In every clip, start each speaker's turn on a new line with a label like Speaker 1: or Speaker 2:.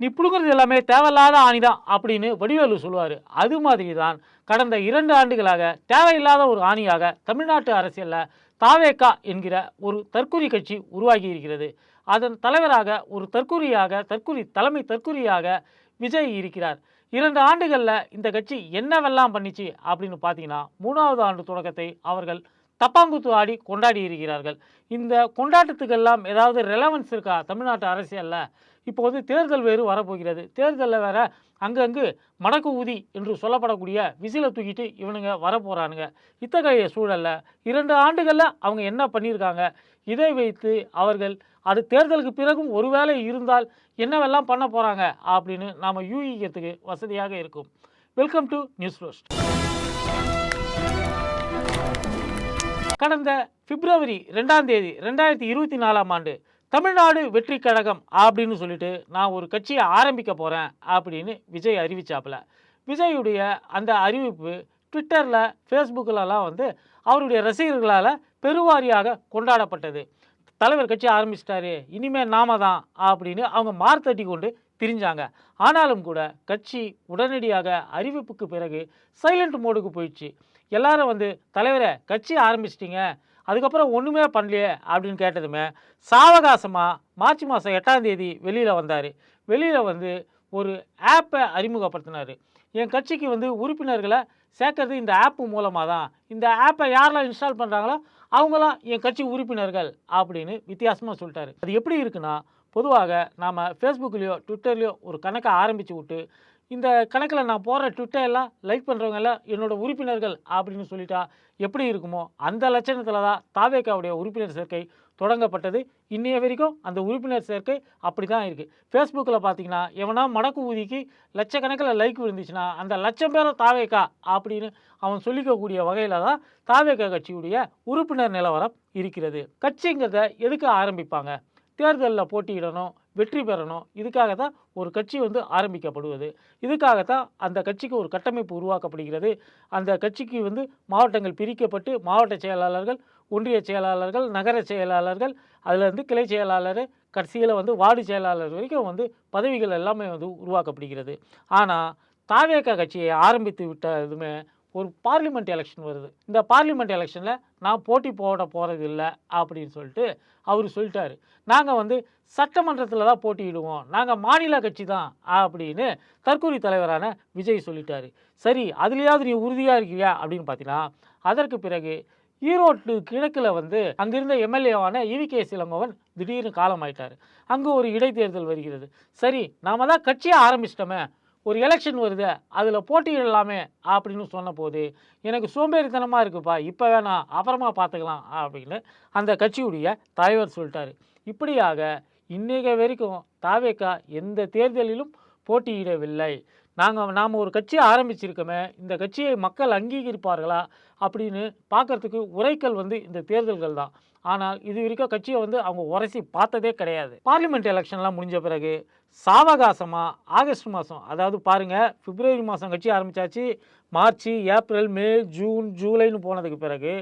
Speaker 1: நீ பிடுங்குறது எல்லாமே தேவையில்லாத ஆணி தான் அப்படின்னு வடிவேலு சொல்லுவார். அது மாதிரி தான் கடந்த இரண்டு ஆண்டுகளாக தேவையில்லாத ஒரு ஆணியாக தமிழ்நாட்டு அரசியலில் தாவேக்கா என்கிற ஒரு தற்கொலை கட்சி உருவாகி இருக்கிறது. அதன் தலைவராக ஒரு தற்கொலையாக தற்கொலை தலைமை தற்கொலையாக விஜய் இருக்கிறார். இரண்டு ஆண்டுகளில் இந்த கட்சி என்னவெல்லாம் பண்ணிச்சு அப்படின்னு பார்த்தீங்கன்னா மூணாவது ஆண்டு தொடக்கத்தை அவர்கள் தப்பாங்குத்து ஆடி கொண்டாடி இருக்கிறார்கள். இந்த கொண்டாட்டத்துக்கெல்லாம் ஏதாவது ரெலவன்ஸ் இருக்கா தமிழ்நாட்டு அரசியலில்? இப்போ வந்து தேர்தல் வேறு வரப்போகிறது. தேர்தலில் வேற அங்கங்கு மடக்கு ஊதி என்று சொல்லப்படக்கூடிய விசிலை தூக்கிட்டு இவனுங்க வரப்போகிறானுங்க இத்தகைய சூழலில் இரண்டு ஆண்டுகளில் அவங்க என்ன பண்ணியிருக்காங்க இதை வைத்து அவர்கள் அது தேர்தலுக்கு பிறகும் ஒருவேளை இருந்தால் என்னவெல்லாம் பண்ண போகிறாங்க அப்படின்னு நாம் யூகிக்கிறதுக்கு வசதியாக இருக்கும். வெல்கம் டு நியூஸ் ரோஸ்ட் கடந்த பிப்ரவரி ரெண்டாம் தேதி ரெண்டாயிரத்தி இருபத்தி நாலாம் ஆண்டு தமிழ்நாடு வெற்றி கழகம் அப்படின்னு சொல்லிட்டு நான் ஒரு கட்சியை ஆரம்பிக்க போகிறேன் அப்படின்னு விஜய் அறிவிச்சாப்புல. விஜயுடைய அந்த அறிவிப்பு ட்விட்டரில் ஃபேஸ்புக்கிலலாம் வந்து அவருடைய ரசிகர்களால் பெருவாரியாக கொண்டாடப்பட்டது. தலைவர் கட்சி ஆரம்பிச்சிட்டாரு இனிமேல் நாம தான் அப்படின்னு அவங்க மார்த்தட்டி கொண்டு திரிஞ்சாங்க. ஆனாலும் கூட கட்சி உடனடியாக அறிவிப்புக்கு பிறகு சைலண்ட் மோடுக்கு போயிடுச்சு. எல்லாரும் வந்து தலைவரை கட்சி ஆரம்பிச்சிட்டிங்க. அதுக்கப்புறம் ஒன்றுமே பண்ணலையே அப்படின்னு கேட்டதுமே சாவகாசமாக மார்ச் மாதம் எட்டாம் தேதி வெளியில் வந்தார். வெளியில் வந்து ஒரு ஆப்பை அறிமுகப்படுத்தினார். என் கட்சிக்கு வந்து உறுப்பினர்களை சேர்க்கறது இந்த ஆப்பு மூலமாக தான் இந்த ஆப்பை யாரெல்லாம் இன்ஸ்டால் பண்ணுறாங்களோ அவங்களாம் என் கட்சி உறுப்பினர்கள் அப்படின்னு வித்தியாசமாக சொல்லிட்டாரு. அது எப்படி இருக்குன்னா பொதுவாக நாம் ஃபேஸ்புக்லேயோ ட்விட்டர்லேயோ ஒரு கணக்கை ஆரம்பித்து விட்டு இந்த கணக்கில் நான் போடுற ட்விட்டர் எல்லாம் லைக் பண்ணுறவங்க எல்லாம் என்னோட உறுப்பினர்கள் அப்படின்னு சொல்லிட்டா எப்படி இருக்குமோ அந்த லட்சணத்தில் தான் தாவேக்காவுடைய உறுப்பினர் சேர்க்கை தொடங்கப்பட்டது. இன்னைய வரைக்கும் அந்த உறுப்பினர் சேர்க்கை அப்படி தான் இருக்குது ஃபேஸ்புக்கில் பார்த்தீங்கன்னா எவனா மடக்கு ஊதிக்கு லட்சக்கணக்கில் லைக் விழுந்துச்சுன்னா அந்த லட்சம் பேரை தாவேக்கா அப்படின்னு அவன் சொல்லிக்கக்கூடிய வகையில் தான் தாவேக்கா கட்சியுடைய உறுப்பினர் நிலவரம் இருக்கிறது. கட்சிங்கிறத எதுக்கு ஆரம்பிப்பாங்க? தேர்தலில் போட்டியிடணும் வெற்றி பெறணும். இதுக்காக தான் ஒரு கட்சி வந்து ஆரம்பிக்கப்படுவது. இதுக்காகத்தான் அந்த கட்சிக்கு ஒரு கட்டமைப்பு உருவாக்கப்படுகிறது. அந்த கட்சிக்கு வந்து மாவட்டங்கள் பிரிக்கப்பட்டு மாவட்ட செயலாளர்கள் ஒன்றிய செயலாளர்கள் நகர செயலாளர்கள் அதில் இருந்து கிளை செயலாளர் கடைசியில் வந்து வார்டு செயலாளர் வரைக்கும் வந்து பதவிகள் எல்லாமே வந்து உருவாக்கப்படுகிறது. ஆனால் தாவேக்கா கட்சியை ஆரம்பித்து விட்டதுமே ஒரு பார்லிமெண்ட் எலெக்ஷன் வருது. இந்த பார்லிமெண்ட் எலெக்ஷனில் நான் போட்டி போட போகிறது இல்லை அப்படின்னு சொல்லிட்டு அவர் சொல்லிட்டாரு. நாங்கள் வந்து சட்டமன்றத்தில் தான் போட்டியிடுவோம். நாங்கள் மாநில கட்சி தான் அப்படின்னு தற்கொலை தலைவரான விஜய் சொல்லிட்டாரு. சரி அதுலேயாவது நீ உறுதியாக இருக்கியா அப்படின்னு பார்த்தீங்கன்னா அதற்கு பிறகு ஈரோட்டு கிழக்கில் வந்து அங்கிருந்த எம்எல்ஏவான இவி கே சிலங்கோவன் திடீர்னு காலமாயிட்டார். அங்கே ஒரு இடைத்தேர்தல் வருகிறது. சரி நாம தான் கட்சியை ஆரம்பிச்சிட்டோமே. ஒரு எலெக்ஷன் வருது அதில் போட்டியிடலாமே அப்படின்னு சொன்னபோது எனக்கு சோம்பேறித்தனமாக இருக்குப்பா இப்போ வேணாம் அப்புறமா பார்த்துக்கலாம் அப்படின்னு அந்த கட்சியுடைய தலைவர் சொல்லிட்டாரு. இப்படியாக இன்றைக்கு வரைக்கும் தாவேக்கா எந்த தேர்தலிலும் போட்டியிடவில்லை. நாங்கள் நாம் ஒரு கட்சியை ஆரம்பிச்சிருக்கோமே இந்த கட்சியை மக்கள் அங்கீகரிப்பார்களா அப்படின்னு பார்க்கறதுக்கு உரைக்கல் வந்து இந்த தேர்தல்கள் தான் ஆனால் இது வரைக்கும் கட்சியை வந்து அவங்க உரசி பார்த்ததே கிடையாது. பார்லிமெண்ட் எலெக்ஷன்லாம் முடிஞ்ச பிறகு சாவகாசமாக ஆகஸ்ட் மாதம் அதாவது பாருங்கள் பிப்ரவரி மாதம் கட்சி ஆரம்பித்தாச்சு மார்ச் ஏப்ரல் மே ஜூன் ஜூலைன்னு போனதுக்கு பிறகு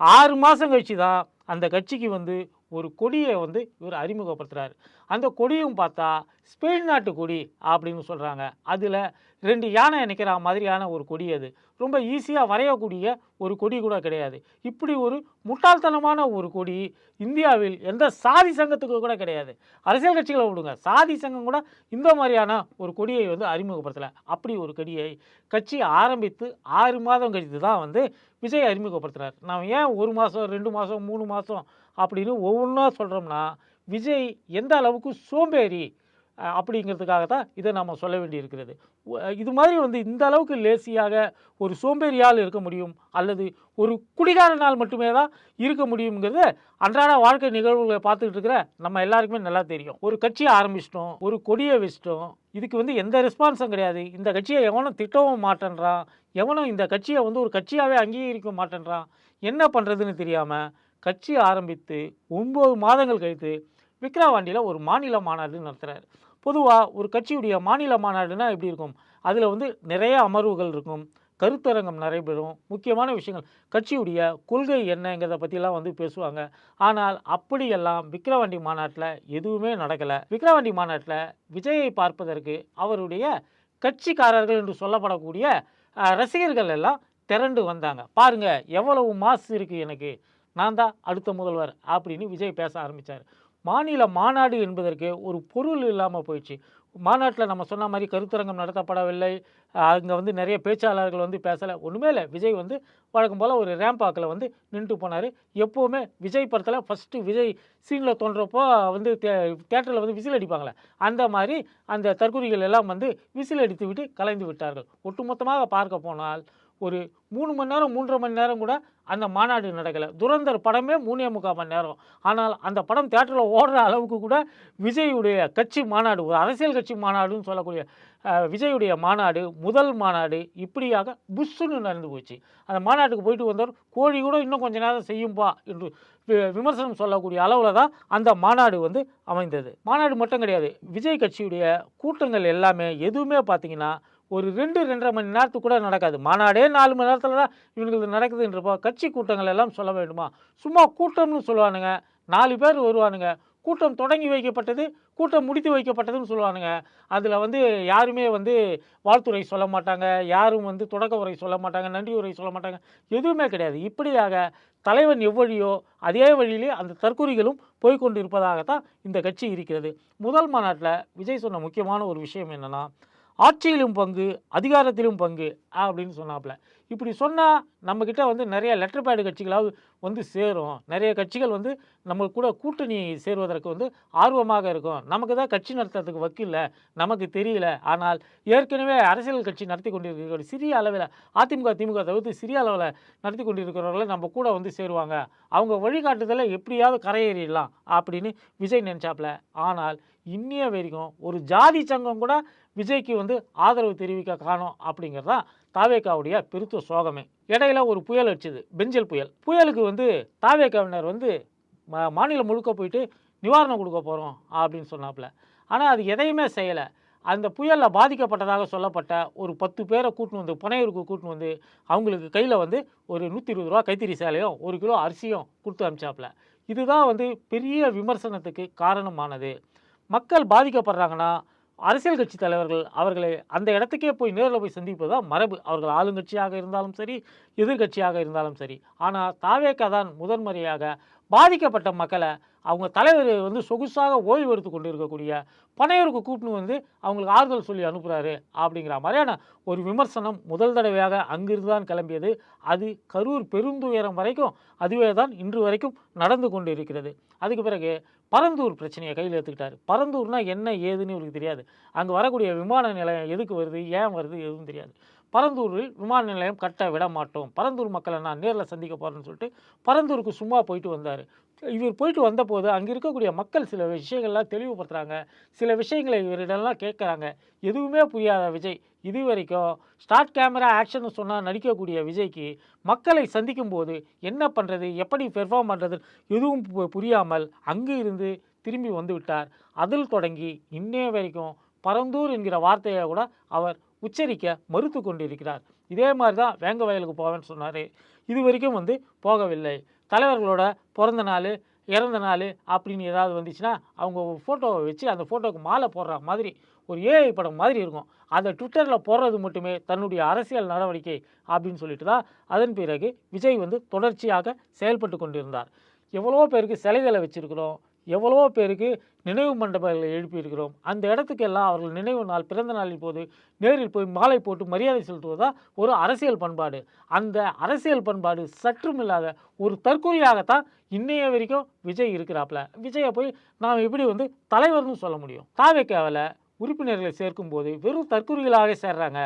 Speaker 1: ஆறு மாதம் கழிச்சு தான் அந்த கட்சிக்கு வந்து ஒரு கொடியை வந்து இவர் அறிமுகப்படுத்துகிறார் அந்த கொடியும் பார்த்தா ஸ்பெயின் நாட்டு கொடி அப்படின்னு சொல்கிறாங்க அதில் ரெண்டு யானை நிற்கிற மாதிரியான ஒரு கொடி அது. ரொம்ப ஈஸியாக வரையக்கூடிய ஒரு கொடி கூட கிடையாது. இப்படி ஒரு முட்டாள்தனமான ஒரு கொடி இந்தியாவில் எந்த சாதி சங்கத்துக்கு கூட கிடையாது. அரசியல் கட்சிகளை விடுங்க. சாதி சங்கம் கூட இந்த மாதிரியான ஒரு கொடியை வந்து அறிமுகப்படுத்தலை. அப்படி ஒரு கொடியை கட்சி ஆரம்பித்து ஆறு மாதம் கழித்து தான் வந்து விஜய் அறிமுகப்படுத்துகிறார் நாம் ஏன் ஒரு மாதம் ரெண்டு மாதம் மூணு மாதம் அப்படின்னு ஒவ்வொன்றா சொல்கிறோம்னா விஜய் எந்த அளவுக்கு சோம்பேறி அப்படிங்கிறதுக்காக தான் இதை நம்ம சொல்ல வேண்டியிருக்கிறது. இது மாதிரி வந்து இந்த அளவுக்கு லேசியாக ஒரு சோம்பேறியால் இருக்க முடியும் அல்லது ஒரு குடிகாரனால் மட்டுமே தான் இருக்க முடியுங்கிறது அன்றாட வாழ்க்கை நிகழ்வுகளை பார்த்துக்கிட்டு இருக்கிற நம்ம எல்லாருக்குமே நல்லா தெரியும். ஒரு கட்சியை ஆரம்பிச்சிட்டோம் ஒரு கொடியை வச்சிட்டோம் இதுக்கு வந்து எந்த ரெஸ்பான்ஸும் கிடையாது. இந்த கட்சியை எவனும் திட்டவும் மாட்டேன்றான் எவனும் இந்த கட்சியை வந்து ஒரு கட்சியாகவே அங்கீகரிக்க மாட்டேன்றான் என்ன பண்ணுறதுன்னு தெரியாமல் கட்சி ஆரம்பித்து ஒம்பது மாதங்கள் கழித்து விக்ரவாண்டியில் ஒரு மாநில மாநாடு நடத்துகிறார் பொதுவாக ஒரு கட்சியுடைய மாநில மாநாடுனா எப்படி இருக்கும்? அதில் வந்து நிறைய அமர்வுகள் இருக்கும். கருத்தரங்கம் நடைபெறும். முக்கியமான விஷயங்கள். கட்சியுடைய கொள்கை என்னங்கிறத பற்றிலாம் வந்து பேசுவாங்க. ஆனால் அப்படியெல்லாம் விக்ரவாண்டி மாநாட்டில் எதுவுமே நடக்கலை. விக்ரவாண்டி மாநாட்டில் விஜயை பார்ப்பதற்கு அவருடைய கட்சிக்காரர்கள் என்று சொல்லப்படக்கூடிய ரசிகர்கள் எல்லாம் திரண்டு வந்தாங்க. பாருங்கள் எவ்வளவு மாசு இருக்குது எனக்கு. நான் தான் அடுத்த முதல்வர் அப்படின்னு விஜய் பேச ஆரம்பித்தார் மாநில மாநாடு என்பதற்கு ஒரு பொருள் இல்லாமல் போயிடுச்சு. மாநாட்டில் நம்ம சொன்ன மாதிரி கருத்தரங்கம் நடத்தப்படவில்லை. அங்கே வந்து நிறைய பேச்சாளர்கள் வந்து பேசலை. ஒன்றுமே இல்லை. விஜய் வந்து வழக்கம் போல் ஒரு ரேம்பாக்கில் வந்து நின்றுட்டு போனார். எப்போவுமே விஜய் படத்தில் ஃபஸ்ட்டு விஜய் சீனில் தோன்றப்போ வந்து தே தேட்டரில் வந்து விசில் அடிப்பாங்களே அந்த மாதிரி அந்த தற்கொலைகள் எல்லாம் வந்து விசில் அடித்து விட்டு கலைந்து விட்டார்கள். ஒட்டுமொத்தமாக பார்க்க போனால் ஒரு மூணு மணி நேரம் மூன்றரை மணி நேரம் கூட அந்த மாநாடு நடக்கலை. துரந்தர் படமே மூணே முக்கால் மணி நேரம். ஆனால் அந்த படம் தேட்டரில் ஓடுற அளவுக்கு கூட விஜயுடைய கட்சி மாநாடு ஒரு அரசியல் கட்சி மாநாடுன்னு சொல்லக்கூடிய விஜயுடைய மாநாடு முதல் மாநாடு இப்படியாக புஷ்ஷுன்னு நடந்து போச்சு. அந்த மாநாட்டுக்கு போயிட்டு வந்தவர் கோழி கூட இன்னும் கொஞ்ச நேரம் செய்யும்பா என்று வி- விமர்சனம் சொல்லக்கூடிய அளவில் தான் அந்த மாநாடு வந்து அமைந்தது. மாநாடு மட்டும் கிடையாது விஜய் கட்சியுடைய கூட்டங்கள் எல்லாமே எதுவுமே பார்த்தீங்கன்னா ஒரு ரெண்டு ரெண்டரை மணி நேரத்துக்கு கூட நடக்காது. மாநாடே நாலு மணி நேரத்தில் தான் இவங்களுக்கு நடக்குதுன்றப்போ கட்சி கூட்டங்கள் எல்லாம் சொல்ல வேண்டுமா? சும்மா கூட்டம்னு சொல்லுவானுங்க. நாலு பேர் வருவானுங்க. கூட்டம் தொடங்கி வைக்கப்பட்டது கூட்டம் முடித்து வைக்கப்பட்டதுன்னு சொல்லுவானுங்க. அதில் வந்து யாருமே வந்து வாழ்த்துறை சொல்ல மாட்டாங்க. யாரும் வந்து தொடக்க உரை சொல்ல மாட்டாங்க நன்றி உரை சொல்ல மாட்டாங்க. எதுவுமே கிடையாது. இப்படியாக தலைவன் எவ்வழியோ அதே வழியிலே அந்த தற்கொலைகளும் போய்க்கொண்டு இருப்பதாகத்தான் இந்த கட்சி இருக்கிறது. முதல் மாநாட்டில் விஜய் சொன்ன முக்கியமான ஒரு விஷயம் என்னென்னா ஆட்சியிலும் பங்கு அதிகாரத்திலும் பங்கு. அப்படின்னு சொன்னாப்புல. இப்படி சொன்னால் நம்மக்கிட்ட வந்து நிறைய லெட்டர் பேடு கட்சிகளாவது வந்து சேரும். நிறைய கட்சிகள் வந்து நம்ம கூட கூட்டணி சேருவதற்கு வந்து ஆர்வமாக இருக்கும். நமக்கு தான் கட்சி நடத்துறதுக்கு வக்கில்ல. நமக்கு தெரியல. ஆனால் ஏற்கனவே அரசியல் கட்சி நடத்தி கொண்டிருக்கிற சிறிய அளவில் அதிமுக திமுக தவிர்த்து சிறிய அளவில் நடத்தி கொண்டிருக்கிறவர்களை நம்ம கூட வந்து சேருவாங்க. அவங்க வழிகாட்டுதலை எப்படியாவது கரையேறிடலாம் அப்படின்னு விஜய் நினச்சாப்புல. ஆனால் இன்னிய வரைக்கும் ஒரு ஜாதி சங்கம் கூட விஜய்க்கு வந்து ஆதரவு தெரிவிக்க காணும் அப்படிங்கிறது தான் தாவேக்காவுடைய பெருத்த சோகமே. இடையில ஒரு புயல் அடிச்சுது பெஞ்சல் புயல். புயலுக்கு வந்து தாவேக்காவினர் வந்து மா- மாநிலம் முழுக்க போயிட்டு நிவாரணம் கொடுக்க போகிறோம் அப்படின்னு சொன்னாப்புல. ஆனால் அது எதையுமே செய்யலை. அந்த புயலில் பாதிக்கப்பட்டதாக சொல்லப்பட்ட ஒரு பத்து பேரை கூட்டின்னு வந்து புனையூருக்கு கூட்டின்னு வந்து அவங்களுக்கு கையில் வந்து ஒரு நூற்றி இருபது ரூபா கைத்தறி சேலையும் ஒரு கிலோ அரிசியும் கொடுத்து அனுப்பிச்சாப்புல. இதுதான் வந்து பெரிய விமர்சனத்துக்கு காரணமானது. மக்கள் பாதிக்கப்படுறாங்கன்னா அரசியல் கட்சி தலைவர்கள் அவர்களை அந்த இடத்துக்கே போய் நேரில் போய் சந்திப்பது தான் மரபு. அவர்கள் ஆளுங்கட்சியாக இருந்தாலும் சரி எதிர்க்கட்சியாக இருந்தாலும் சரி. ஆனால் தாவேக்கா தான் முதன்முறையாக பாதிக்கப்பட்ட மக்களை அவங்க தலைவர் வந்து சொகுசாக ஓய்வு எடுத்து கொண்டு இருக்கக்கூடிய பனையூருக்கு கூட்டின்னு வந்து அவங்களுக்கு ஆறுதல் சொல்லி அனுப்புகிறாரு அப்படிங்கிற மாதிரியான ஒரு விமர்சனம் முதல் தடவையாக அங்கிருந்து தான் கிளம்பியது. அது கரூர் பெருந்துயரம் வரைக்கும் அதுவே தான் இன்று வரைக்கும் நடந்து கொண்டு இருக்கிறது அதுக்கு பிறகு பரந்தூர் பிரச்சனையை கையில் எடுத்துக்கிட்டார். பரந்தூர்னால் என்ன ஏதுன்னு இவருக்கு தெரியாது. அங்கே வரக்கூடிய விமான நிலையம் எதுக்கு வருது ஏன் வருது எதுவும் தெரியாது. பரந்தூரில் விமான நிலையம் கட்ட விட மாட்டோம். பரந்தூர் மக்களை நான் நேரில் சந்திக்க போகிறேன்னு சொல்லிட்டு பரந்தூருக்கு சும்மா போயிட்டு வந்தார். இவர் போயிட்டு வந்தபோது அங்கே இருக்கக்கூடிய மக்கள் சில விஷயங்கள்லாம் தெளிவுபடுத்துகிறாங்க சில விஷயங்களை இவரிடம்லாம் கேட்குறாங்க. எதுவுமே புரியாத விஜய் இது வரைக்கும் ஸ்டார்ட் கேமரா ஆக்ஷன் சொன்னால் நடிக்கக்கூடிய விஜய்க்கு மக்களை சந்திக்கும் போது என்ன பண்ணுறது எப்படி பெர்ஃபார்ம் பண்ணுறது எதுவும் பு- புரியாமல் அங்கே இருந்து திரும்பி வந்து விட்டார். அதில் தொடங்கி இன்னே வரைக்கும் பரந்தூர் என்கிற வார்த்தையை கூட அவர் உச்சரிக்க மறுத்து கொண்டிருக்கிறார். இதே மாதிரி தான் வேங்க வயலுக்கு போவேன்னு சொன்னார். இது வரைக்கும் வந்து போகவில்லை. தலைவர்களோட பிறந்த நாள் இறந்த நாள் அப்படின்னு ஏதாவது வந்துச்சுன்னா அவங்க ஃபோட்டோவை வச்சு அந்த ஃபோட்டோவுக்கு மாலை போடுற மாதிரி ஒரு ஏஐ படம் மாதிரி இருக்கும். அதை ட்விட்டரில் போடுறது மட்டுமே தன்னுடைய அரசியல் நடவடிக்கை அப்படின்னு சொல்லிட்டு தான் அதன் பிறகு விஜய் வந்து தொடர்ச்சியாக செயல்பட்டு கொண்டிருந்தார். எவ்வளோ பேருக்கு சிலைகளை வச்சுருக்கிறோம். எவ்வளவோ பேருக்கு நினைவு மண்டபங்களை எழுப்பியிருக்கிறோம். அந்த இடத்துக்கெல்லாம் அவர்கள் நினைவு நாள் பிறந்த நாளின் போது நேரில் போய் மாலை போட்டு மரியாதை செலுத்துவதா ஒரு அரசியல் பண்பாடு. அந்த அரசியல் பண்பாடு சற்றும் இல்லாத ஒரு தற்கொலையாகத்தான் இன்னைய வரைக்கும் விஜய் இருக்கிறாப்புல விஜயை போய் நாம் எப்படி வந்து தலைவர்னு சொல்ல முடியும்? தாவேக்காவில் உறுப்பினர்களை சேர்க்கும்போது வெறும் தற்கொலைகளாக சேர்றாங்க.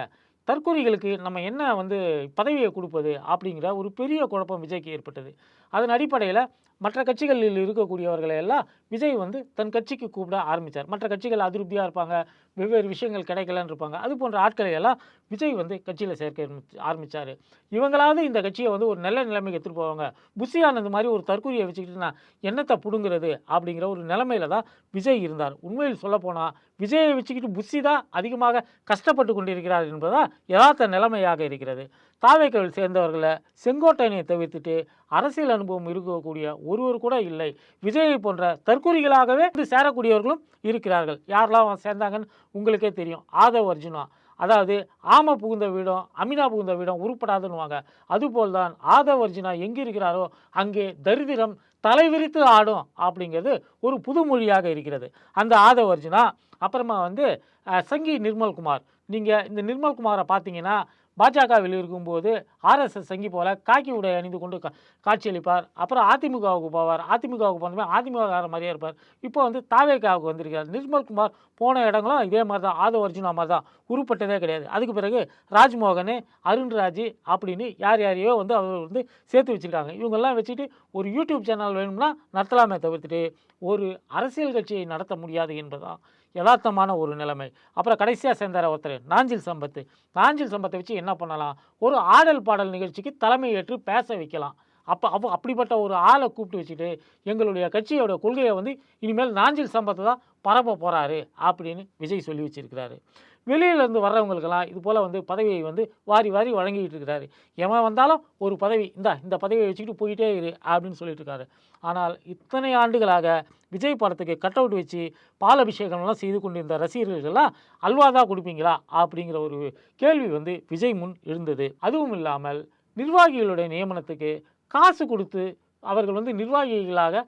Speaker 1: தற்கொலைகளுக்கு நம்ம என்ன வந்து பதவியை கொடுப்பது அப்படிங்கிற ஒரு பெரிய குழப்பம் விஜய்க்கு ஏற்பட்டது. அதன் அடிப்படையில் மற்ற கட்சிகளில் இருக்கக்கூடியவர்களை எல்லாம் விஜய் வந்து தன் கட்சிக்கு கூப்பிட ஆரம்பித்தார் மற்ற கட்சிகள் அதிருப்தியாக இருப்பாங்க. வெவ்வேறு விஷயங்கள் கிடைக்கலன்னு இருப்பாங்க. அது போன்ற ஆட்களை எல்லாம் விஜய் வந்து கட்சியில் சேர்க்க ஆரம்பித்தார் இவங்களாவது இந்த கட்சியை வந்து ஒரு நல்ல நிலைமைக்கு எடுத்துகிட்டு போவாங்க. புஷி ஆனந்த் மாதிரி ஒரு தற்கொலையை வச்சுக்கிட்டு நான் என்னத்தை பிடுங்குறது அப்படிங்கிற ஒரு நிலைமையில தான் விஜய் இருந்தார். உண்மையில் சொல்லப்போனால் விஜயை வச்சுக்கிட்டு புஷி தான் அதிகமாக கஷ்டப்பட்டு கொண்டிருக்கிறார் என்பதுதான் யதார்த்த நிலைமையாக இருக்கிறது. தாவேக்கவில் சேர்ந்தவர்களை செங்கோட்டையனை தவிர்த்துட்டு அரசியல் அனுபவம் இருக்கக்கூடிய ஒருவர் கூட இல்லை. விஜயை போன்ற தற்கூரிகளாகவே வந்து சேரக்கூடியவர்களும் இருக்கிறார்கள். யாரெல்லாம் சேர்ந்தாங்கன்னு உங்களுக்கே தெரியும். ஆதவ் அர்ஜுனா. அதாவது ஆம புகுந்த வீடும் அமினா புகுந்த வீடும் உருப்படாதுன்னுவாங்க. அதுபோல் தான் ஆதவ் அர்ஜுனா எங்கே இருக்கிறாரோ அங்கே தரித்திரம் தலைவிரித்து ஆடும் அப்படிங்கிறது ஒரு புதுமொழியாக இருக்கிறது. அந்த ஆதவ் அர்ஜுனா அப்புறமா வந்து சங்கி நிர்மல்குமார். நீங்கள் இந்த நிர்மல்குமாரை பார்த்தீங்கன்னா பாஜகவில் இருக்கும்போது ஆர்எஸ்எஸ் சங்கி போல காக்கி உடை அணிந்து கொண்டு காட்சியளிப்பார். அப்புறம் அதிமுகவுக்கு போவார். அதிமுகவுக்கு போனதுமே அதிமுக மாதிரியே இருப்பார். இப்போ வந்து தாவேக்காவுக்கு வந்திருக்கார். நிர்மல்குமார் போன இடங்களும் இதே மாதிரி தான் ஆதோ அர்ஜுனா மாதிரி தான் உருப்பட்டதே கிடையாது. அதுக்கு பிறகு ராஜ்மோகன் அருண்ராஜ் அப்படின்னு யார் யாரையோ வந்து அவர் வந்து சேர்த்து வச்சுருக்காங்க. இவங்கெல்லாம் வச்சுட்டு ஒரு யூடியூப் சேனல் வேணும்னா நடத்தலாமே தவிர்த்துட்டு ஒரு அரசியல் கட்சியை நடத்த முடியாது என்பதுதான். யதார்த்தமான ஒரு நிலைமை. அப்புறம் கடைசியாக சேர்ந்தார் ஒருத்தர் நாஞ்சில் சம்பத்து. நாஞ்சில் சம்பத்தை வச்சு என்ன பண்ணலாம்? ஒரு ஆடல் பாடல் நிகழ்ச்சிக்கு தலைமை ஏற்று பேச வைக்கலாம். அப்போ அப்போ அப்படிப்பட்ட ஒரு ஆளை கூப்பிட்டு வச்சுட்டு எங்களுடைய கட்சியோட கொள்கையை வந்து இனிமேல் நாஞ்சில் சம்பத்தை தான் பரப்ப போகிறாரு அப்படின்னு விஜய் சொல்லி வச்சிருக்கிறாரு. வெளியிலேருந்து வர்றவங்களுக்கெல்லாம் இது போல் வந்து பதவியை வந்து வாரி வாரி வழங்கிட்டு இருக்கிறாரு. எவன் வந்தாலும் ஒரு பதவி இந்தா இந்த பதவியை வச்சுக்கிட்டு போயிட்டே இரு அப்படின்னு சொல்லிட்டு இருக்காரு. ஆனால் இத்தனை ஆண்டுகளாக விஜய் படத்துக்கு கட் அவுட் வச்சு பால் அபிஷேகம்லாம் செய்து கொண்டிருந்த ரசிகர்கள்லாம் அல்வா தான் கொடுப்பீங்களா? அப்படிங்கிற ஒரு கேள்வி வந்து விஜய் முன் இருந்தது. அதுவும் இல்லாமல் நிர்வாகிகளுடைய நியமனத்துக்கு காசு கொடுத்து அவர்கள் வந்து நிர்வாகிகளாக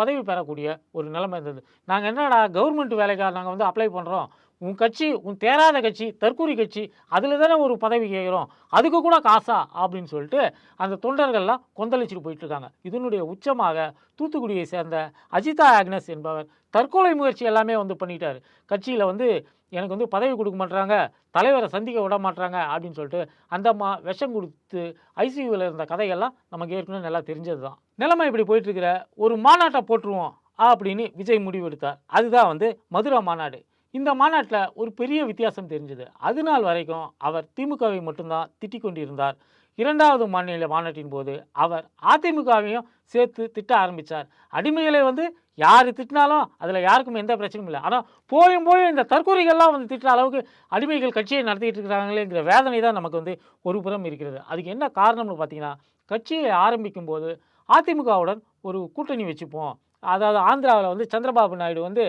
Speaker 1: பதவி பெறக்கூடிய ஒரு நிலைமை இருந்தது. நாங்கள் என்னடா கவர்மெண்ட் வேலைக்காக நாங்கள் வந்து அப்ளை பண்ணுறோம் உன் கட்சி உன் தேராத கட்சி தற்கூரி கட்சி அதில் தானே ஒரு பதவி கேட்குறோம். அதுக்கு கூட காசா? அப்படின்னு சொல்லிட்டு அந்த தொண்டர்கள்லாம் கொந்தளிச்சுட்டு போயிட்டுருக்காங்க இதனுடைய உச்சமாக தூத்துக்குடியை சேர்ந்த அஜிதா ஆக்னஸ் என்பவர் தற்கொலை முயற்சி எல்லாமே வந்து பண்ணிட்டார். கட்சியில் வந்து எனக்கு வந்து பதவி கொடுக்க மாட்றாங்க தலைவரை சந்திக்க விட மாட்றாங்க அப்படின்னு சொல்லிட்டு அந்த அம்மா விஷம் கொடுத்து ஐசியூவில் இருந்த கதைகள்லாம் நமக்கு ஏற்கனவே நல்லா தெரிஞ்சது தான் நிலைமை இப்படி போயிட்டுருக்கிற ஒரு மாநாட்டை போட்டுருவோம் அப்படின்னு விஜய் முடிவெடுத்தார். அதுதான் வந்து மதுரை மாநாடு. இந்த மாநாட்டில் ஒரு பெரிய வித்தியாசம் தெரிஞ்சது. அது நாள் வரைக்கும் அவர் திமுகவை மட்டும்தான் திட்டிக் கொண்டிருந்தார். இரண்டாவது மாநில மாநாட்டின் போது அவர் அதிமுகவையும் சேர்த்து திட்ட ஆரம்பித்தார் அடிமைகளை வந்து யார் திட்டினாலும் அதில் யாருக்கும் எந்த பிரச்சனையும் இல்லை. ஆனால் போயும் போயும் இந்த தற்கொலைகள்லாம் வந்து திட்டுற அளவுக்கு அடிமைகள் கட்சியை நடத்திட்டு இருக்கிறாங்களேங்கிற வேதனை தான் நமக்கு வந்து ஒரு புறம் இருக்கிறது. அதுக்கு என்ன காரணம்னு பார்த்தீங்கன்னா கட்சியை ஆரம்பிக்கும் போது அதிமுகவுடன் ஒரு கூட்டணி வச்சுப்போம். அதாவது ஆந்திராவில் வந்து சந்திரபாபு நாயுடு வந்து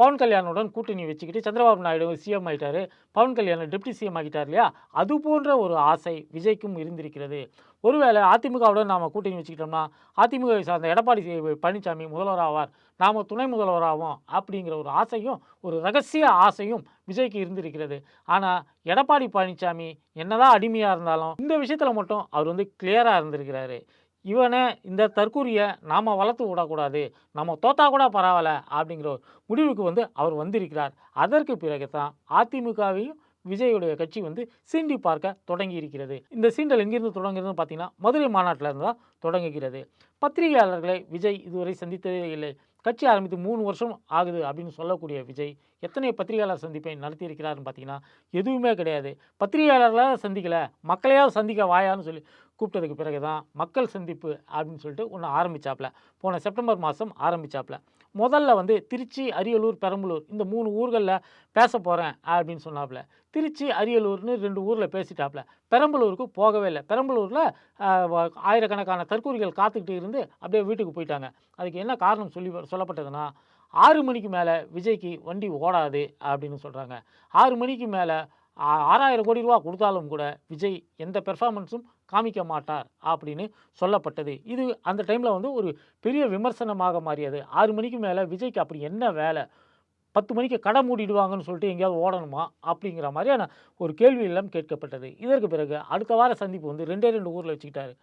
Speaker 1: பவன் கல்யாணுடன் கூட்டணி வச்சுக்கிட்டு சந்திரபாபு நாயுடு சிஎம் ஆகிட்டாரு பவன் கல்யாணம் டெப்டி சிஎம் ஆகிட்டார் இல்லையா? அது போன்ற ஒரு ஆசை விஜய்க்கும் இருந்திருக்கிறது. ஒருவேளை அதிமுகவுடன் நாம் கூட்டணி வச்சுக்கிட்டோம்னா அதிமுகவை சார்ந்த எடப்பாடி பழனிசாமி முதல்வராவார் நாம் துணை முதல்வராகும் அப்படிங்கிற ஒரு ஆசையும் ஒரு ரகசிய ஆசையும் விஜய்க்கு இருந்திருக்கிறது. ஆனால் எடப்பாடி பழனிசாமி என்னதான் அடிமையாக இருந்தாலும் இந்த விஷயத்தில் மட்டும் அவர் வந்து கிளியராக இருந்திருக்கிறாரு. இவனை இந்த தற்கூரியை நாம் வளர்த்து விடக்கூடாது. நம்ம தோத்தா கூட பரவாயில்ல அப்படிங்கிற ஒரு முடிவுக்கு வந்து அவர் வந்திருக்கிறார். அதற்கு பிறகு தான் அதிமுகவையும் விஜயுடைய கட்சி வந்து சீண்டி பார்க்க தொடங்கி இருக்கிறது இந்த சீண்டல் எங்கிருந்து தொடங்குறதுன்னு பார்த்தீங்கன்னா மதுரை மாநாட்டில் இருந்து தான் தொடங்குகிறது. பத்திரிகையாளர்களை விஜய் இதுவரை சந்தித்ததே இல்லை. கட்சி ஆரம்பித்து மூணு வருஷம் ஆகுது அப்படின்னு சொல்லக்கூடிய விஜய் எத்தனை பத்திரிகையாளர் சந்திப்பை நடத்தியிருக்கிறாருன்னு பார்த்தீங்கன்னா எதுவுமே கிடையாது. பத்திரிகையாளர்களாக சந்திக்கலை. மக்களையாவது சந்திக்க வாயான்னு சொல்லி கூப்பிட்டதுக்கு பிறகு தான் மக்கள் சந்திப்பு அப்படின்னு சொல்லிட்டு ஒன்று ஆரம்பிச்சாப்புல போன செப்டம்பர் மாதம் ஆரம்பிச்சாப்புல முதல்ல வந்து திருச்சி அரியலூர் பெரம்பலூர் இந்த மூணு ஊர்களில் பேச போகிறேன் அப்படின்னு சொன்னாப்புல திருச்சி அரியலூர்னு ரெண்டு ஊரில் பேசிட்டாப்புல பெரம்பலூருக்கு போகவே இல்லை. பெரம்பலூரில் ஆயிரக்கணக்கான தற்கூரிகள் காத்துக்கிட்டு இருந்து அப்படியே வீட்டுக்கு போயிட்டாங்க. அதுக்கு என்ன காரணம் சொல்லி சொல்லப்பட்டதுன்னா ஆறு மணிக்கு மேலே விஜய்க்கு வண்டி ஓடாது அப்படின்னு சொல்கிறாங்க ஆறு மணிக்கு மேலே ஆறாயிரம் கோடி ரூபா கொடுத்தாலும் கூட விஜய் எந்த பெர்ஃபார்மன்ஸும் காமிக்க மாட்டார் அப்படின்னு சொல்லப்பட்டது. இது அந்த டைமில் வந்து ஒரு பெரிய விமர்சனமாக மாறியது. ஆறு மணிக்கு மேலே விஜய்க்கு அப்படி என்ன வேலை? பத்து மணிக்கு கடை மூடிடுவாங்கன்னு சொல்லிட்டு எங்கேயாவது ஓடணுமா? அப்படிங்கிற மாதிரியான ஒரு கேள்வி எல்லாம் கேட்கப்பட்டது. இதற்கு பிறகு அடுத்த வார சந்திப்பு வந்து ரெண்டே ரெண்டு ஊரில் வச்சுக்கிட்டாரு.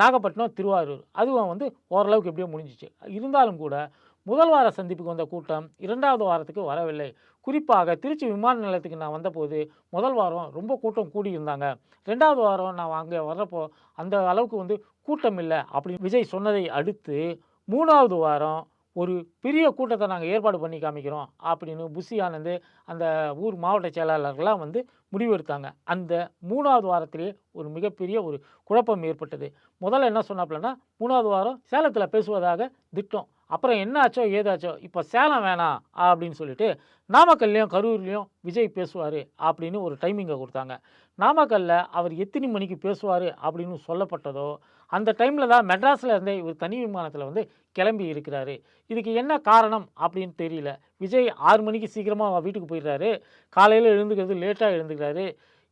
Speaker 1: நாகப்பட்டினம் திருவாரூர். அதுவும் வந்து ஓரளவுக்கு எப்படியோ முடிஞ்சிச்சு. இருந்தாலும் கூட முதல் வார சந்திப்புக்கு வந்த கூட்டம் இரண்டாவது வாரத்துக்கு வரவில்லை. குறிப்பாக திருச்சி விமான நிலையத்துக்கு நான் வந்தபோது முதல் வாரம் ரொம்ப கூட்டம் கூடியிருந்தாங்க. ரெண்டாவது வாரம் நான் அங்கே வர்றப்போ அந்த அளவுக்கு வந்து கூட்டம் இல்லை அப்படின்னு விஜய் சொன்னதை அடுத்து மூணாவது வாரம் ஒரு பெரிய கூட்டத்தை நாங்கள் ஏற்பாடு பண்ணி காமிக்கிறோம் அப்படின்னு புஷி ஆனந்த் அந்த ஊர் மாவட்ட செயலாளர்கள்லாம் வந்து முடிவெடுத்தாங்க. அந்த மூணாவது வாரத்திலேயே ஒரு மிகப்பெரிய ஒரு குழப்பம் ஏற்பட்டது. முதல்ல என்ன சொன்னாப்புலன்னா மூணாவது வாரம் சேலத்தில் பேசுவதாக திட்டம். அப்புறம் என்ன ஆச்சோ ஏதாச்சோ இப்போ சேலம் வேணாம் அப்படின்னு சொல்லிட்டு நாமக்கல்லையும் கரூர்லேயும் விஜய் பேசுவார் அப்படின்னு ஒரு டைமிங்கை கொடுத்தாங்க. நாமக்கல்லில் அவர் எத்தனை மணிக்கு பேசுவார் அப்படின்னு சொல்லப்பட்டதோ அந்த டைமில் தான் மெட்ராஸில் இருந்தே இவர் தனி விமானத்தில் வந்து கிளம்பி இருக்கிறாரு. இதுக்கு என்ன காரணம் அப்படின்னு தெரியல. விஜய் ஆறு மணிக்கு சீக்கிரமாக வீட்டுக்கு போயிடுறாரு. காலையில் எழுந்துக்கிறது லேட்டாக எழுந்துக்கிறாரு.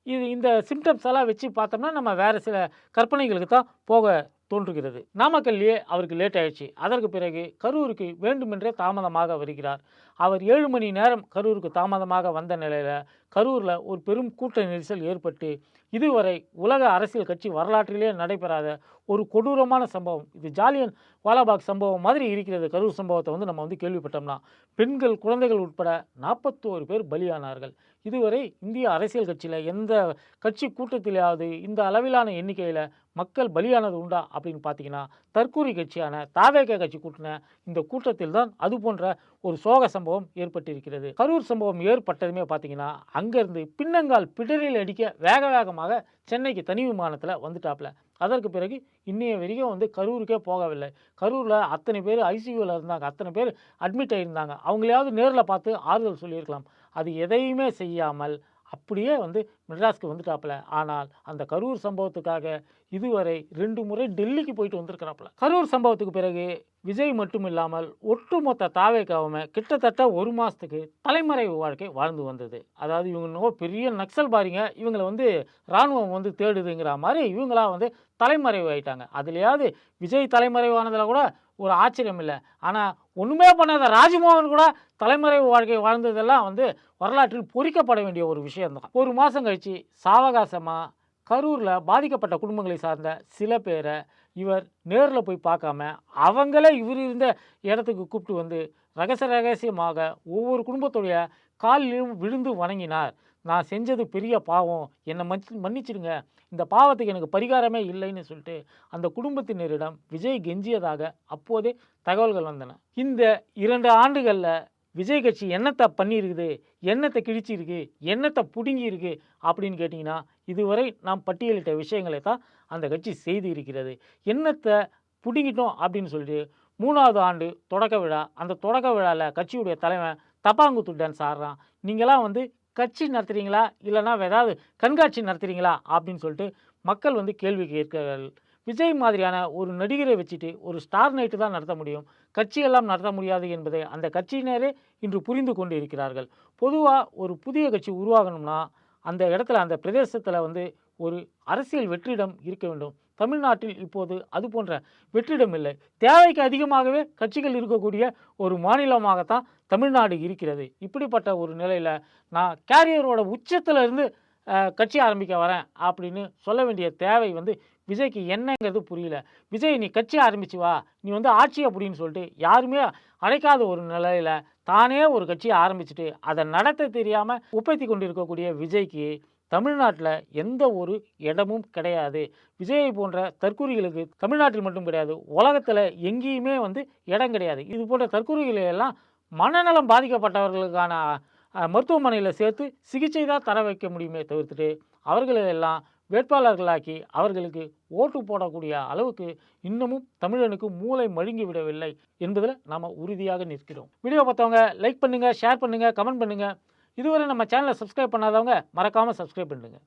Speaker 1: இது இந்த சிம்டம்ஸ் எல்லாம் வச்சு பார்த்தோம்னா நம்ம வேறு சில கற்பனைகளுக்கு தான் போக தோன்றுகிறது. நாமக்கல்லையே அவருக்கு லேட் ஆயிடுச்சு. அதற்கு பிறகு கரூருக்கு வேண்டுமென்றே தாமதமாக வருகிறார். அவர் ஏழு மணி நேரம் கரூருக்கு தாமதமாக வந்த நிலையில் கரூரில் ஒரு பெரும் கூட்ட நெரிசல் ஏற்பட்டு இதுவரை உலக அரசியல் கட்சி வரலாற்றிலே நடைபெறாத ஒரு கொடூரமான சம்பவம் இது ஜாலியன் வாலாபாக் சம்பவம் மாதிரி இருக்கிறது. கரூர் சம்பவத்தை வந்து நம்ம வந்து கேள்விப்பட்டோம்னா பெண்கள் குழந்தைகள் உட்பட நாற்பத்தோரு பேர் பலியானார்கள். இதுவரை இந்திய அரசியல் கட்சியில் எந்த கட்சி கூட்டத்திலேயாவது இந்த அளவிலான எண்ணிக்கையில் மக்கள் பலியானது உண்டா அப்படின்னு பார்த்தீங்கன்னா தற்கூரி கட்சியான தாவேக கட்சி கூட்டின இந்த கூட்டத்தில் தான் அது போன்ற ஒரு சோக சம்பவம் ஏற்பட்டிருக்கிறது. கரூர் சம்பவம் ஏற்பட்டதுமே பார்த்தீங்கன்னா அங்கேருந்து பின்னங்கால் பிடரில் அடிக்க வேக வேகமாக சென்னைக்கு தனி விமானத்தில் வந்துட்டாப்புல அதற்கு பிறகு இன்னைய வரைக்கும் வந்து கரூருக்கே போகவில்லை. கரூரில் அத்தனை பேர் ஐசியூவில் இருந்தாங்க. அத்தனை பேர் அட்மிட் ஆகியிருந்தாங்க அவங்களையாவது நேரில் பார்த்து ஆறுதல் சொல்லியிருக்கலாம். அது எதையுமே செய்யாமல் அப்படியே வந்து மெட்ராஸ்க்கு வந்துட்டாப்புல. ஆனால் அந்த கரூர் சம்பவத்துக்காக இதுவரை ரெண்டு முறை டெல்லிக்கு போயிட்டு வந்திருக்கிறாப்புல. கரூர் சம்பவத்துக்கு பிறகு விஜய் மட்டும் இல்லாமல் ஒட்டுமொத்த தாவேக்காவுமே கிட்டத்தட்ட ஒரு மாதத்துக்கு தலைமறைவு வாழ்க்கை வாழ்ந்து வந்தது. அதாவது இவங்க பெரிய நக்சல் பாருங்க. இவங்களை வந்து இராணுவம் வந்து தேடுதுங்கிற மாதிரி இவங்களா வந்து தலைமறைவு ஆயிட்டாங்க. அதுலேயாவது விஜய் தலைமறைவானதில் கூட ஒரு ஆச்சரியம் இல்லை. ஆனால் ஒன்றுமே பண்ணாத ராஜ்மோகன் கூட தலைமறைவு வாழ்க்கை வாழ்ந்ததெல்லாம் வந்து வரலாற்றில் பொறிக்கப்பட வேண்டிய ஒரு விஷயம்தான். ஒரு மாதம் கழித்து சாவகாசமாக கரூரில் பாதிக்கப்பட்ட குடும்பங்களை சார்ந்த சில பேரை இவர் நேரில் போய் பார்க்காம அவங்களே இவர் இருந்த இடத்துக்கு கூப்பிட்டு வந்து ரகசிய ரகசியமாக ஒவ்வொரு குடும்பத்துடைய காலிலும் விழுந்து வணங்கினார். நான் செஞ்சது பெரிய பாவம். என்னை மன்னிச்சு மன்னிச்சிடுங்க. இந்த பாவத்துக்கு எனக்கு பரிகாரமே இல்லைன்னு சொல்லிட்டு அந்த குடும்பத்தினரிடம் விஜய் கெஞ்சியதாக அப்போதே தகவல்கள் வந்தன. இந்த இரண்டு ஆண்டுகளில் விஜய் கட்சி என்னத்தை பண்ணியிருக்குது என்னத்தை கிழிச்சிருக்கு? என்னத்தை பிடுங்கியிருக்கு? அப்படின்னு கேட்டிங்கன்னா இதுவரை நாம் பட்டியலிட்ட விஷயங்களை தான் அந்த கட்சி செய்து இருக்கிறது. என்னத்தை பிடுங்கிட்டோம் அப்படின்னு சொல்லிட்டு மூணாவது ஆண்டு தொடக்க விழா அந்த தொடக்க விழாவில் கட்சியுடைய தலைவன் தப்பாங்குத்து டான்ஸ் ஆடுறான் நீங்களாம் வந்து கட்சி நடத்துகிறீங்களா இல்லைனா ஏதாவது கண்காட்சி நடத்துகிறீங்களா அப்படின்னு சொல்லிட்டு மக்கள் வந்து கேள்வி கேட்கிறார்கள். விஜய் மாதிரியான ஒரு நடிகரை வச்சுட்டு ஒரு ஸ்டார் நைட்டு தான் நடத்த முடியும். கட்சியெல்லாம் நடத்த முடியாது என்பதை அந்த கட்சியினரே இன்று புரிந்து கொண்டு இருக்கிறார்கள் பொதுவாக ஒரு புதிய கட்சி உருவாகணும்னா அந்த இடத்துல அந்த பிரதேசத்தில் வந்து ஒரு அரசியல் வெற்றிடம் இருக்க வேண்டும். தமிழ்நாட்டில் இப்போது அது போன்ற வெற்றிடம் இல்லை. தேவைக்கு அதிகமாகவே கட்சிகள் இருக்கக்கூடிய ஒரு மாநிலமாகத்தான் தமிழ்நாடு இருக்கிறது. இப்படிப்பட்ட ஒரு நிலையில் நான் கேரியரோட உச்சத்தில் இருந்து கட்சி ஆரம்பிக்க வரேன் அப்படின்னு சொல்ல வேண்டிய தேவை வந்து விஜய்க்கு என்னங்கிறது புரியல. விஜய் நீ கட்சி ஆரம்பிச்சு வா. நீ வந்து ஆட்சி அப்படின்னு சொல்லிட்டு யாருமே அழைக்காத ஒரு நிலையில் தானே ஒரு கட்சியை ஆரம்பிச்சுட்டு அதை நடத்த தெரியாமல் உற்பத்தி கொண்டு இருக்கக்கூடிய விஜய்க்கு தமிழ்நாட்டில் எந்த ஒரு இடமும் கிடையாது. விஜயை போன்ற தற்கூரிகளுக்கு தமிழ்நாட்டில் மட்டும் கிடையாது உலகத்தில் எங்கேயுமே வந்து இடம் கிடையாது. இது போன்ற தற்கூரிகளை எல்லாம் மனநலம் பாதிக்கப்பட்டவர்களுக்கான மருத்துவமனையில் சேர்த்து சிகிச்சை தான் தர வைக்க முடியுமே தவிர்த்துட்டு அவர்களெல்லாம் வேட்பாளர்களாக்கி அவர்களுக்கு ஓட்டு போடக்கூடிய அளவுக்கு இன்னமும் தமிழனுக்கு மூளை மழுங்கி விடவில்லை என்பதில் நாம் உறுதியாக நிற்கிறோம். வீடியோ பார்த்தவங்க லைக் பண்ணுங்கள் ஷேர் பண்ணுங்கள் கமெண்ட் பண்ணுங்கள் இதுவரை நம்ம சேனலை சப்ஸ்கிரைப் பண்ணாதவங்க மறக்காமல் சப்ஸ்கிரைப் பண்ணுங்கள்